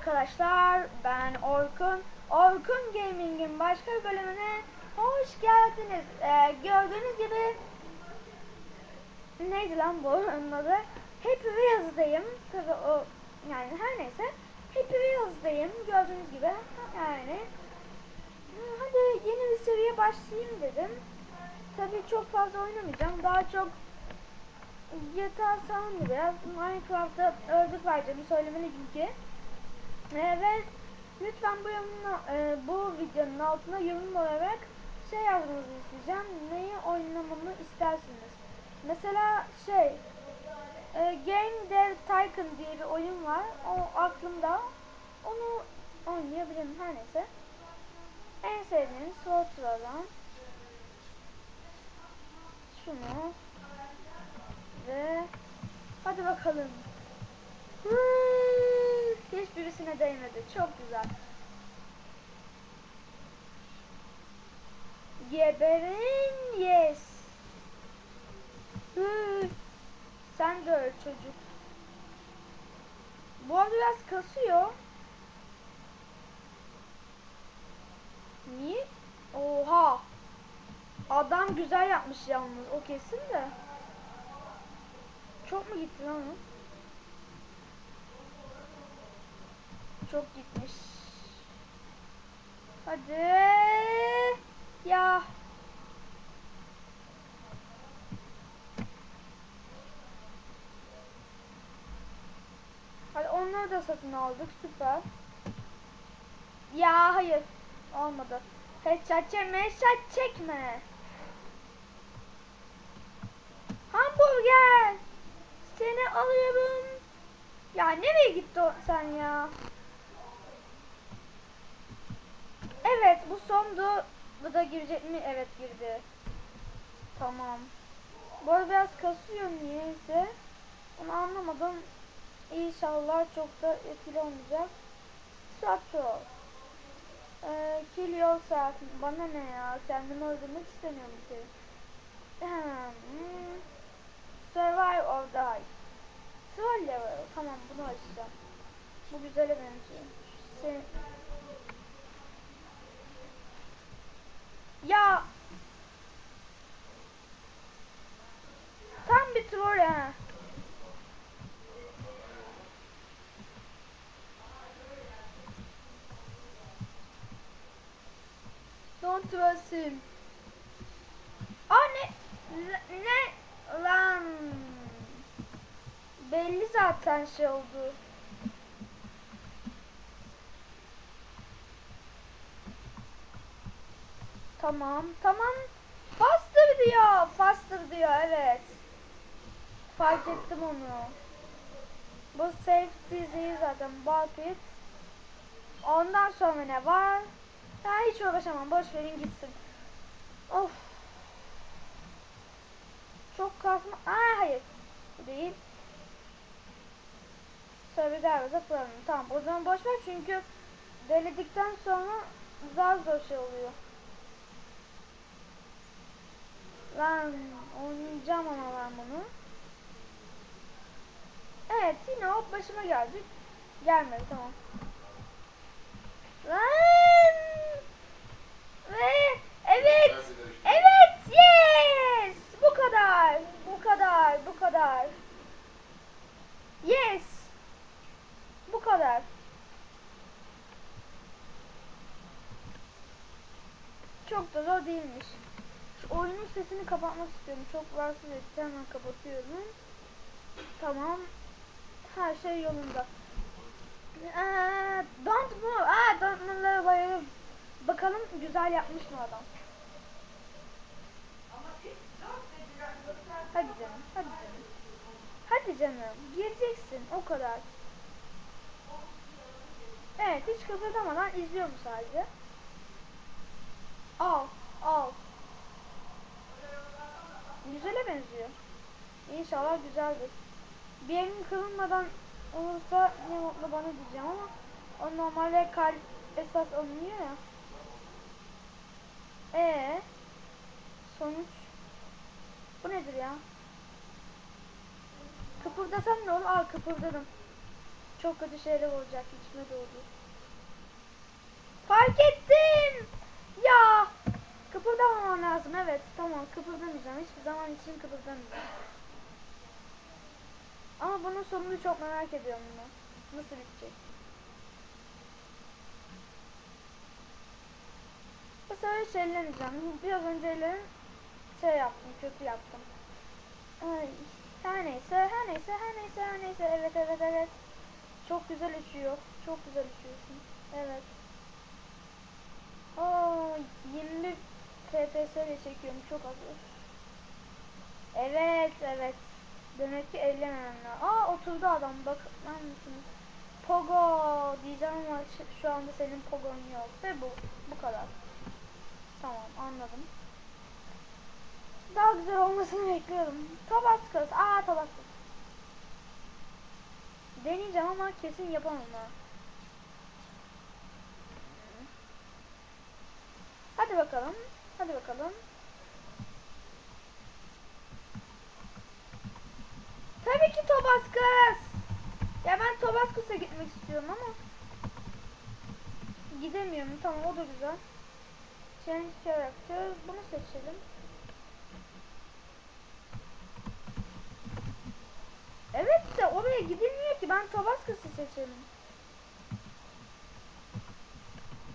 arkadaşlar. Ben Orkun. Orkun Gaming'in başka bölümüne hoş geldiniz. Ee, gördüğünüz gibi neydi lan bu onun adı? Happy Wheels'dayım. Tabii o yani her neyse. Happy Wheels'dayım. Gördüğünüz gibi yani. Hadi yeni bir seviye başlayayım dedim. Tabii çok fazla oynamayacağım. Daha çok GTA San biraz Minecraft'ta ördük vereceğimi söylemeli çünkü. Ee, ve lütfen bu yorumla, e, bu videonun altına yorum olarak şey yazmanızı isteyeceğim. Neyi oynamamı istersiniz? Mesela şey e, Game Dev Tycoon diye bir oyun var. O aklımda. Onu oynayabilirim her neyse. En sevdiğim Sortra'dan şunu ve hadi bakalım. Hıı, Hiçbirisine değmedi. Çok güzel. Geberin yes. Sen de öl çocuk. Bu arada biraz kasıyor. Niye? Oha. Adam güzel yapmış yalnız. O kesin de. Çok mu gitti lan o? Çok gitmiş. Hadi. Ya. Hadi onları da satın aldık. Süper. Ya hayır. Olmadı. Headshot çekme, headshot çekme. Hamburger. Seni alıyorum. Ya nereye gitti sen ya? Evet bu sondu. Bu da girecek mi? Evet girdi. Tamam. Bu arada biraz kasıyor niyeyse. Onu anlamadım. İnşallah çok da etkili olmayacak. Structural. Ee, kill yourself. Bana ne ya? Kendimi öldürmek istemiyorum ki. Hmm. Survive or die. Troll level. Tamam bunu açacağım. Bu güzele benziyor. Sen... Ya. Tam bir troll ha. Don't trust him. Aa ne? Lan. Belli zaten şey oldu. Tamam, tamam. Faster diyor, faster diyor, evet. Fark ettim onu. Bu safety değil zaten, bucket. Ondan sonra ne var? Ya hiç uğraşamam, boş verin gitsin. Of. Çok kasma. Aa hayır. Değil. Survivor da problem. Tamam o zaman boş ver çünkü deledikten sonra daha zor şey oluyor. Lan oynayacağım ama ben bunu. Evet yine hop başıma geldik. Gelmedi tamam. Lan! Ve evet! Evet! Yes! Bu kadar. Bu kadar. Bu kadar. Yes! Bu kadar. Çok da zor değilmiş. Şu oyunun sesini kapatmak istiyorum. Çok rahatsız etti. Hemen kapatıyorum. Tamam. Her şey yolunda. Ee, don't move. Aa, don't move'lara bayılırım. Bakalım güzel yapmış mı adam. Hadi canım, hadi canım. Hadi canım, gireceksin o kadar. Evet, hiç kıpırdamadan izliyorum sadece. Al, al. Güzele benziyor. İnşallah güzeldir. Bir yerim kırılmadan olursa ne mutlu bana diyeceğim ama o normalde kalp esas alınıyor ya. Ee, sonuç bu nedir ya? Kıpırdasam ne olur? Aa kıpırdadım. Çok kötü şeyler olacak içime doğdu. Fark ettim. Ya kıpırdamamam lazım evet tamam kıpırdamayacağım hiçbir zaman için kıpırdamayacağım. Ama bunun sonunu çok merak ediyorum bunu. Nasıl bitecek? Bu sefer şeylemeyeceğim. Biraz önceleri şey yaptım, kötü yaptım. Ay, her neyse, her neyse, her neyse, her neyse. Evet, evet, evet. Çok güzel uçuyor. Çok güzel uçuyorsun. Evet. Oo, 21 FPS ile çekiyorum. Çok az. Evet, evet. Demek ki ellememem lazım. Aa oturdu adam. Bakar mısınız? Pogo diyeceğim ama şu, anda senin Pogo'un yok. Ve bu. Bu kadar. Tamam anladım. Daha güzel olmasını bekliyorum. Tabascos. Aa Tabascos. Deneyeceğim ama kesin yapamam ha. Hadi bakalım. Hadi bakalım. Tabii ki Tabascos. Ya ben Tabascos'a gitmek istiyorum ama gidemiyorum. Tamam o da güzel. Change character. Bunu seçelim. Evet de oraya gidilmiyor ki. Ben Tabascos'u seçelim.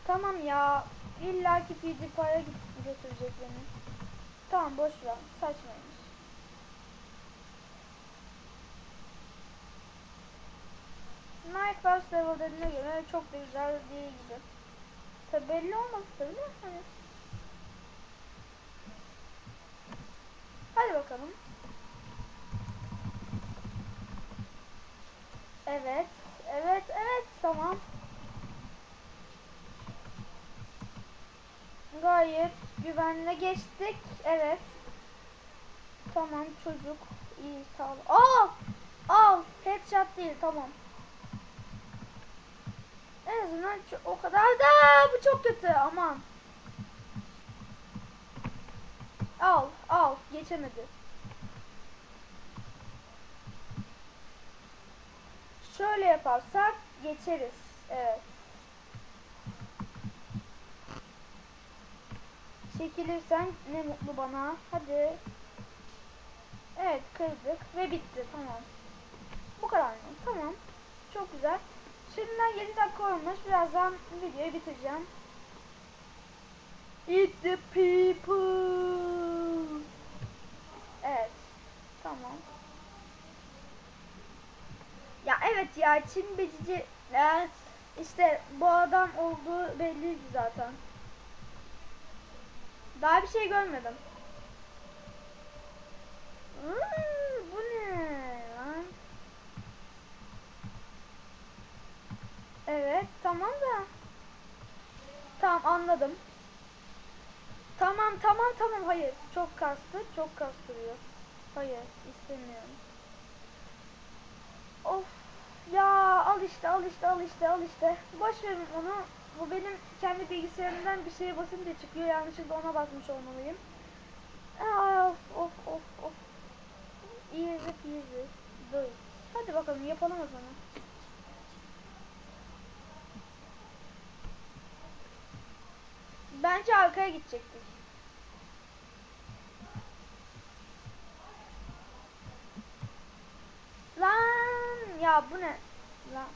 Tamam ya. İlla ki PewDiePie'ye götürecek beni. Tamam boş ver. Saçmaymış. Minecraft level dediğine göre çok da güzel değil gibi. Tabi belli olmaz tabi de hani. Hadi bakalım. Evet, evet, evet, tamam. Gayet güvenle geçtik. Evet. Tamam çocuk. iyi sağ ol. Aa! Al. Headshot değil tamam. En azından o kadar da bu çok kötü aman. Al al geçemedi. Şöyle yaparsak geçeriz. Evet. Çekilirsen ne mutlu bana. Hadi. Evet kırdık ve bitti tamam. Bu kadar mı? Tamam. Çok güzel. Şimdiden 7 dakika olmuş. Birazdan videoyu bitireceğim. Eat the people. Evet. Tamam. Ya evet ya Çin becici evet, işte bu adam olduğu belliydi zaten. Daha bir şey görmedim. Hmm, bu ne lan? Evet tamam da. Tamam anladım. Tamam tamam tamam hayır. Çok kastı çok kastırıyor. Hayır istemiyorum. Of ya al işte al işte al işte al işte. Boş verin onu. Bu benim kendi bilgisayarımdan bir şeye basınca çıkıyor. Yanlışlıkla ona basmış olmalıyım. Aa, Of of of of. Easy peasy. İt. Hadi bakalım yapalım o zaman. Bence arkaya gidecektik. Lan ya bu ne? Lan.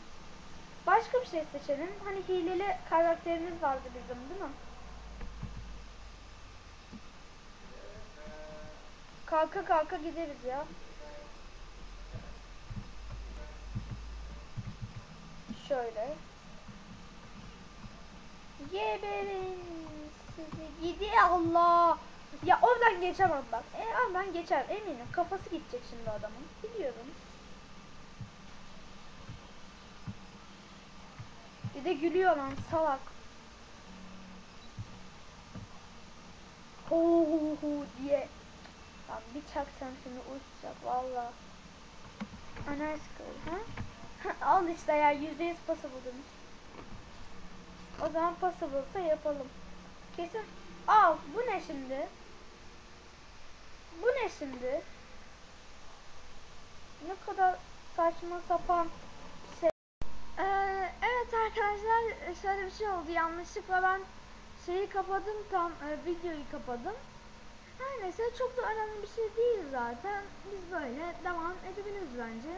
Başka bir şey seçelim. Hani hileli karakterimiz vardı bizim değil mi? Kalka kalka gideriz ya. Şöyle. Geberin sizi gidi Allah. Ya oradan geçemem bak. E, oradan geçer eminim. Kafası gidecek şimdi adamın. Biliyorum. Bir de gülüyor lan salak. Ho ho ho diye. Lan bir çaksam şimdi uçacak valla. Ana sıkıldı ha? Al işte ya yüzde yüz pası buldunuz. O zaman possible'sa yapalım. Kesin. Al bu ne şimdi? Bu ne şimdi? Ne kadar saçma sapan. Şöyle bir şey oldu. Yanlışlıkla ben şeyi kapadım tam e, videoyu kapadım. Her neyse çok da önemli bir şey değil zaten. Biz böyle devam edebiliriz bence.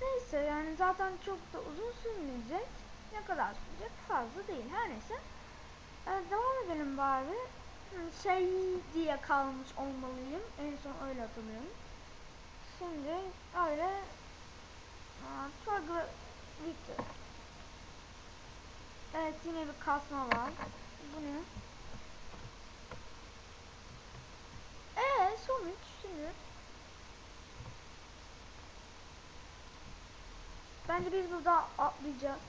Neyse yani zaten çok da uzun sürmeyecek. Ne kadar sürecek fazla değil. Her neyse. E, devam edelim bari. Şey diye kalmış olmalıyım. En son öyle hatırlıyorum. Şimdi öyle Aa, bitti. Evet yine bir kasma var. Bu ne? Ee sonuç şimdi. Bence biz burada atlayacağız.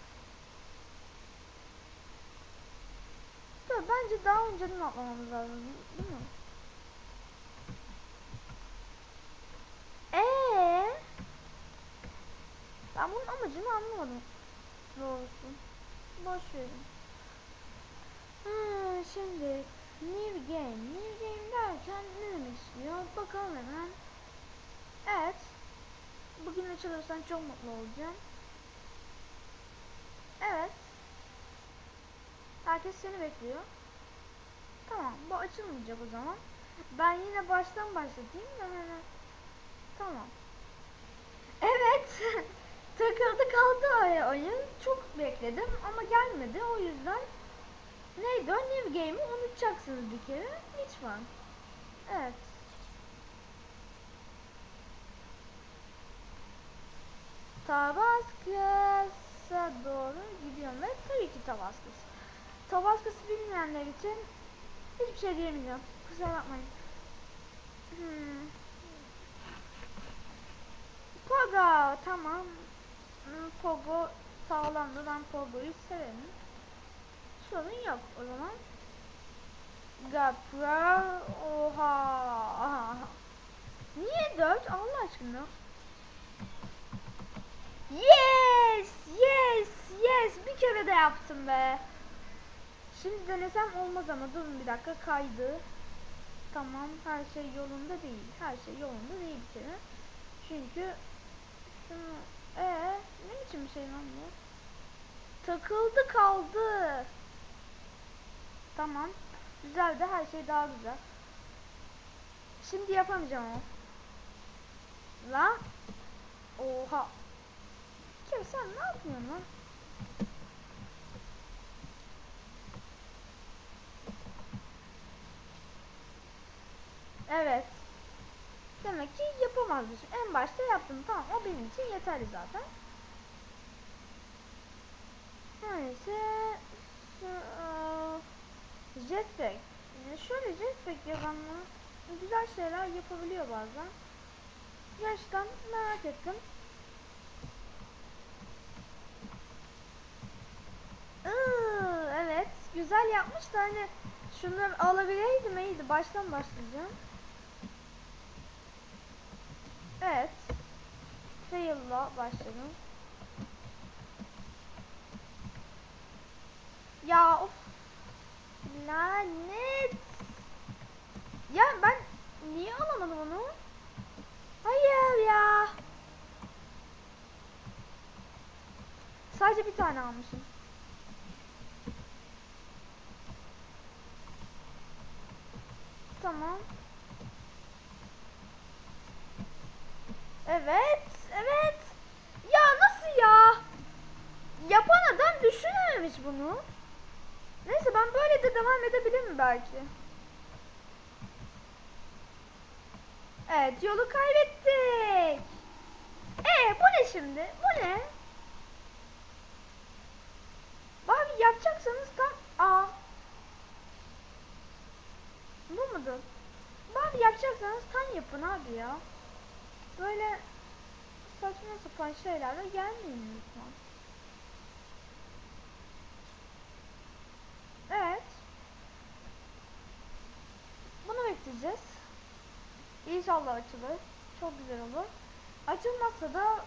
Tabii bence daha önceden atlamamız lazım değil mi? Ee, ben bunun amacını anlamadım. Doğrusu. Boş verin. Ha, şimdi new game. New game derken ne demek istiyor? Bakalım hemen. Evet. Bugün açılırsan çok mutlu olacağım. Evet. Herkes seni bekliyor. Tamam, bu açılmayacak o zaman. Ben yine baştan başlatayım da hemen. Tamam. Evet. Takıldı kaldı o oyun. Çok bekledim ama gelmedi. O yüzden neydi o? New Game'i unutacaksınız bir kere. Lütfen. Evet. Tabaskas'a doğru gidiyorum ve tabii ki Tabaskas. Tabaskas'ı bilmeyenler için hiçbir şey diyemeyeceğim. Kusura bakmayın. Hmm. Pogo tamam. Pogo sağlamdı. Ben Pogo'yu severim. Sorun yok o zaman. Gapra oha. Niye 4 Allah aşkına? Yes! Yes! Yes! Bir kere de yaptım be. Şimdi denesem olmaz ama durun bir dakika kaydı. Tamam her şey yolunda değil. Her şey yolunda değil kere. Çünkü şunu ee şey lan bu? Takıldı kaldı. Tamam. Güzel de her şey daha güzel. Şimdi yapamayacağım ama. La. Oha. Kim sen ne yapıyorsun lan? Evet. Demek ki yapamazmışım. En başta yaptım. Tamam o benim için yeterli zaten. Neyse. Şu- Jetpack. Şöyle jetpack yapanlar güzel şeyler yapabiliyor bazen. Gerçekten merak ettim. Evet. Güzel yapmış da hani şunları alabileydim iyiydi. Baştan başlayacağım. Evet. Fail'la başladım. Ya of. Lanet. Ya ben niye alamadım onu? Hayır ya. Sadece bir tane almışım. Tamam. Evet, evet. Ya nasıl ya? Yapan adam düşünememiş bunu. Neyse ben böyle de devam edebilirim belki. Evet yolu kaybettik. Ee bu ne şimdi? Bu ne? Abi yapacaksanız tam... Aa. Bu mudur? Abi yapacaksanız tam yapın abi ya. Böyle saçma sapan şeylerle gelmeyin lütfen. Evet. Bunu bekleyeceğiz. İnşallah açılır. Çok güzel olur. Açılmazsa da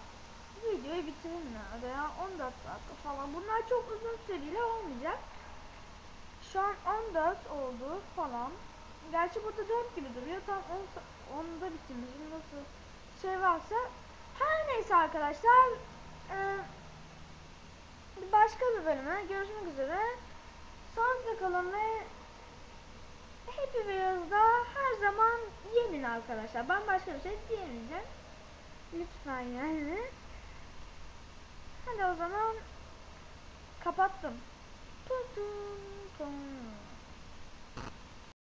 videoyu bitirin ya veya 14 dakika falan. Bunlar çok uzun seriler olmayacak. Şu an 14 oldu falan. Gerçi burada 4 gibi duruyor. Tam 10, 10'da bitirmişim. Nasıl şey varsa. Her neyse arkadaşlar. Ee, başka bir bölüme görüşmek üzere. Sağlıkla kalın ve Happy Wheels'da her zaman yenin arkadaşlar. Ben başka bir şey diyemeyeceğim. Lütfen yani. Hadi o zaman kapattım. Tum tum.